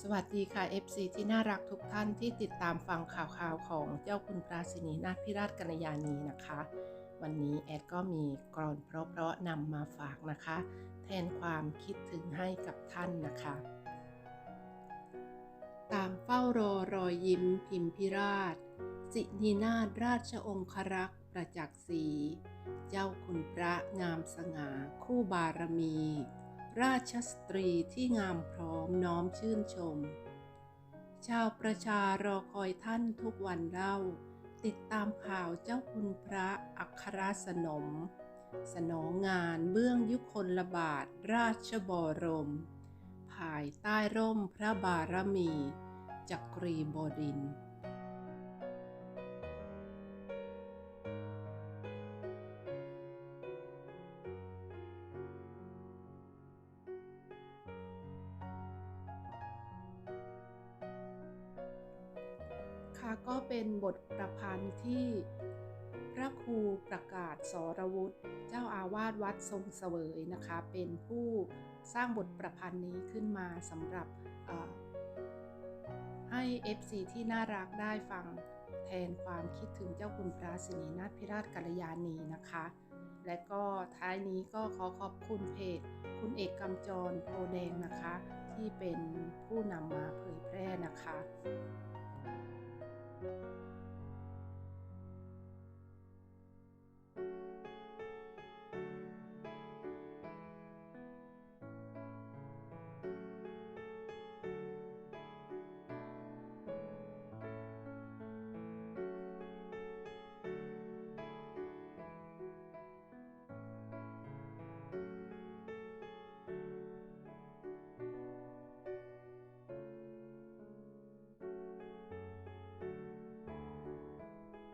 สวัสดีค่ะ FC ที่น่ารักทุกท่านที่ติดตามฟังข่าวๆของเจ้าคุณปราชินีนาถพิราชกัญญานีนะคะ วันนี้แอดก็มีกรอนเพราะๆนำมาฝากนะคะ แทนความคิดถึงให้กับท่านนะคะ ตามเฝ้ารอรอยยิ้มพิมพิราช สินีนาถราชองครักษ์ประจักษ์ศีเจ้าคุณพระงามสง่าคู่บารมี ราชสตรีที่งามพร้อมน้อมชื่นชม ชาวประชารอคอยท่านทุกวันเล่า ติดตามข่าวเจ้าคุณพระอัครสนม สนองงานเบื้องยุคลบาทราชบรม ภายใต้ร่มพระบารมี จักรีบดินทร์ คะก็เป็นบทประพันธ์ที่พระครูประกาศสรวุฒิเจ้าอาวาสวัดทรงเสวยนะคะ เป็นผู้สร้างบทประพันธ์นี้ขึ้นมาสำหรับเอ่อให้ FC ที่น่ารักได้ฟังแทนความคิดถึงเจ้าคุณพระสินีนาถพิราชกัลยาณีนะคะ และก็ท้ายนี้ก็ขอขอบคุณเพจ คุณเอกกำจรโพแดงนะคะ ที่เป็นผู้นำมาเผยแพร่นะคะ